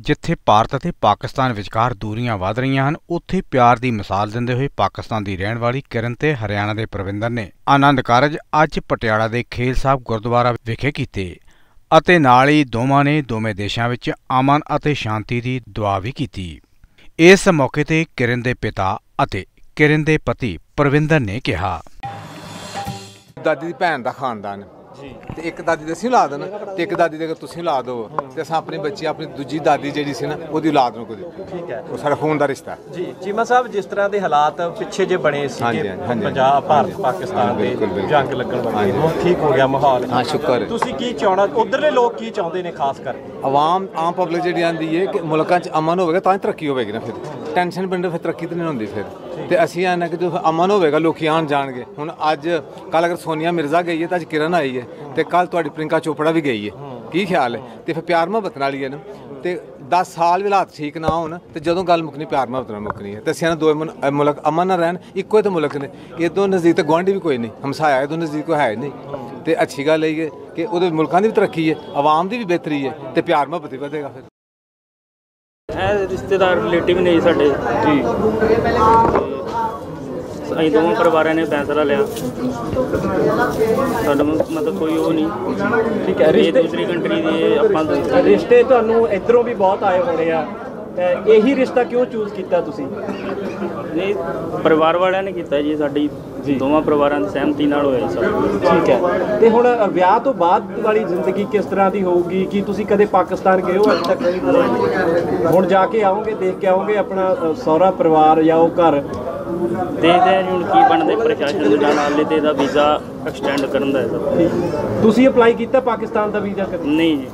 ਜਿੱਥੇ ਭਾਰਤ ਅਤੇ ਪਾਕਿਸਤਾਨ ਵਿਚਕਾਰ ਦੂਰੀਆਂ ਵਧ ਰਹੀਆਂ ਹਨ, ਉੱਥੇ ਪਿਆਰ ਦੀ ਮਿਸਾਲ ਦਿੰਦੇ ਹੋਏ ਪਾਕਿਸਤਾਨ ਦੀ ਰਹਿਣ ਵਾਲੀ ਕਿਰਨ ਤੇ ਹਰਿਆਣਾ ਦੇ ਪ੍ਰਵਿੰਦਰ ਨੇ ਆਨੰਦ ਕਾਰਜ ਅੱਜ ਪਟਿਆਲਾ ਦੇ ਖੇਲ ਸਾਹਿਬ ਗੁਰਦੁਆਰਾ ਵਿਖੇ ਕੀਤੇ ਅਤੇ ਨਾਲ ਹੀ ਦੋਵਾਂ ਨੇ ਦੋਵੇਂ ਦੇਸ਼ਾਂ ਵਿੱਚ ਅਮਨ ਅਤੇ ਸ਼ਾਂਤੀ ਦੀ ਦੁਆ ਵੀ ਕੀਤੀ। ਇਸ ਮੌਕੇ ਤੇ ਕਿਰਨ ਦੇ ਪਿਤਾ ਅਤੇ ਕਿਰਨ ਦੇ ਪਤੀ ਪ੍ਰਵਿੰਦਰ ਨੇ ਕਿਹਾ। ਦਾਦੀ ਦੀ ਭੈਣ ਦਾ ਖਾਨਦਾਨ। ਤੇ ਇੱਕ ਦਾਦੀ ਦੇ ਅਸੀਂ ਔਲਾਦ ਨਾ ਤੇ ਇੱਕ ਦਾਦੀ ਦੇ ਅਗਰ ਤੁਸੀਂ ਔਲਾਦ ਹੋ ਤੇ ਅਸਾਂ ਆਪਣੀ ਬੱਚੀ ਆਪਣੀ ਦੂਜੀ ਦਾਦੀ ਜਿਹੜੀ ਸੀ ਨਾ ਉਹਦੀ ਔਲਾਦ ਨੂੰ ਕੋ ਦਿੱਤੀ ਠੀਕ ਹੈ। ਉਹ ਸਾਡਾ ਖੂਨ ਦਾ ਰਿਸ਼ਤਾ। ਜੀ ਚੀਮਾ ਸਾਹਿਬ ਜਿਸ ਤਰ੍ਹਾਂ ਦੇ ਹਾਲਾਤ ਪਿੱਛੇ ਜੇ ਬਣੇ ਸੀਗੇ। ਪੰਜਾਬ ਭਾਰਤ ਪਾਕਿਸਤਾਨ ਦੇ। ਜੰਗ ਲੱਗਣ ਵਾਲੀ। ਹੁਣ ਠੀਕ ਹੋ ਗਿਆ ਮਾਹੌਲ। ਹਾਂ ਸ਼ੁਕਰ ਤੁਸੀਂ ਕੀ ਚਾਹਣਾ ਉਧਰਲੇ ਲੋਕ ਕੀ ਚਾਹੁੰਦੇ ਨੇ ਖਾਸ ਕਰਕੇ? ਆਵਾਮ ਆਮ ਪਬਲਿਕ ਜਿਹੜੀ ਆਂਦੀ ਹੈ ਕਿ ਮੁਲਕਾਂ 'ਚ ਅਮਨ ਹੋਵੇਗਾ ਤਾਂ ਹੀ ਤਰੱਕੀ ਹੋਵੇਗੀ ਨਾ ਫਿਰ। ਟੈਨਸ਼ਨ ਪਿੰਡ ਫਿਰ ਤਰੱਕੀ ਤਾਂ ਨਹੀਂ ਹੁੰਦੀ ਫਿਰ। ਤੇ ਅਸੀਂ ਆਨਾ ਕਿ ਜਦੋਂ ਅਮਨ ਹੋਵੇਗਾ, ਲੋਕੀ ਆਣ ਜਾਣਗੇ। ਹੁਣ ਅੱਜ ਕੱਲ ਅਗਰ ਸੋਨੀਆ ਮਿਰਜ਼ਾ ਗਈ ਹੈ, ਤਾਂ ਅੱਜ ਕਿਰਨ ਆਈ ਹੈ ਤੇ ਕੱਲ ਤੁਹਾਡੀ ਪ੍ਰਿੰਕਾ ਚੋਪੜਾ ਵੀ ਗਈ ਹੈ। ਕੀ ਖਿਆਲ ਹੈ? ਤੇ ਫਿਰ ਪਿਆਰ ਮੁਹੱਬਤ ਨਾਲ ਹੀ ਹੈ ਨਾ। ਤੇ 10 ਸਾਲ ਵੀ ਹਾਲਾਤ ਠੀਕ ਨਾ ਹੋਣ, ਤੇ ਜਦੋਂ ਗੱਲ ਮੁੱਕਣੀ, ਪਿਆਰ ਮੁਹੱਬਤ ਨਾਲ ਮੁੱਕਣੀ ਹੈ। ਤੇ ਅਸੀਂ ਨਾ ਦੋ ਮੁਲਕ, ਅਮਨ ਨਾਲ ਰਹਿਣ, ਇੱਕੋ ਹੀ ਤਾਂ ਮੁਲਕ ਨੇ। ਇਦੋਂ ਨਜ਼ਦੀਕ ਤਾਂ ਗੁਆਂਢੀ ਵੀ ਕੋਈ ਨਹੀਂ, ਹਮਸਾਇਆ ਇਦੋਂ ਨਜ਼ਦੀਕ ਕੋਈ ਹੈ ਹੀ ਨਹੀਂ। ਤੇ ਅੱਛੀ ਗੱਲ ਇਹ ਹੈ ਕਿ ਉਹਦੇ ਮੁਲਕਾਂ ਦੀ ਵੀ ਤਰੱਕੀ ਹੈ, ਆਵਾਮ ਦੀ ਵੀ ਬਿਹਤਰੀ ਹੈ ਤੇ ਪਿਆਰ ਮੁਹੱਬਤ ਵੀ ਵਧੇਗਾ ਫਿਰ। ਇਹ ਰਿਸ਼ਤੇਦਾਰ ਰਿਲੇਟਿਵ ਨੇ ਜੀ ਸਾਡੇ। ਜੀ। ਅਸੀਂ ਦੋਵਾਂ ਪਰਿਵਾਰਾਂ ਨੇ ਫੈਸਲਾ ਲਿਆ। ਸਾਡਾ ਮ- ਮਤਲਬ ਕੋਈ ਉਹ ਨਹੀਂ। ਠੀਕ ਹੈ ਇਹ ਰਿਸ਼ਤੇ ਦੂਸਰੀ ਕੰਟਰੀ ਦੇ ਆਪਾਂ ਦੂਸਰੀ- ਰਿਸ਼ਤੇ ਤੁਹਾਨੂੰ ਇਧਰੋਂ ਵੀ ਬਹੁਤ ਆਏ ਹੋਣੇ ਆ। ਇਹੀ ਰਿਸ਼ਤਾ ਕਿਉਂ ਚੂਜ਼ ਕੀਤਾ ਤੁਸੀਂ? ਇਹ ਪਰਿਵਾਰ ਵਾਲਿਆਂ ਨੇ ਕੀਤਾ ਜੀ ਸਾਡੀ ਦੋਵਾਂ ਪਰਿਵਾਰਾਂ ਦੀ ਸਹਿਮਤੀ ਨਾਲ ਹੋਇਆ ਸਭ। ਠੀਕ ਹੈ। ਤੇ ਹੁਣ ਵਿਆਹ ਤੋਂ ਬਾਅਦ ਵਾਲੀ ਜ਼ਿੰਦਗੀ ਕਿਸ ਤਰ੍ਹਾਂ ਦੀ ਹੋਊਗੀ? ਕੀ ਤੁਸੀਂ ਕਦੇ ਪਾਕਿਸਤਾਨ ਗਏ ਹੋ ਅੱਜ ਤੱਕ? ਹੁਣ ਜਾ ਕੇ ਆਓਗੇ ਦੇਖ ਕੇ ਆਓਗੇ ਆਪਣਾ ਸਹੁਰਾ ਪਰਿਵਾਰ ਜਾਂ ਉਹ ਘਰ? ਦੇਖਦੇ ਹਾਂ ਹੁਣ ਕੀ ਬਣਦੇ ਪ੍ਰਸ਼ਾਸਨ ਦੇ ਨਾਲ ਹਾਲੇ ਤੇ ਇਹਦਾ ਵੀਜ਼ਾ ਐਕਸਟੈਂਡ ਕਰਨ ਦਾ ਹੈ ਤੁਸੀਂ ਅਪਲਾਈ ਕੀਤਾ ਪਾਕਿਸਤਾਨ ਦਾ ਵੀਜ਼ਾ ਕਦੇ? ਨਹੀਂ ਜੀ।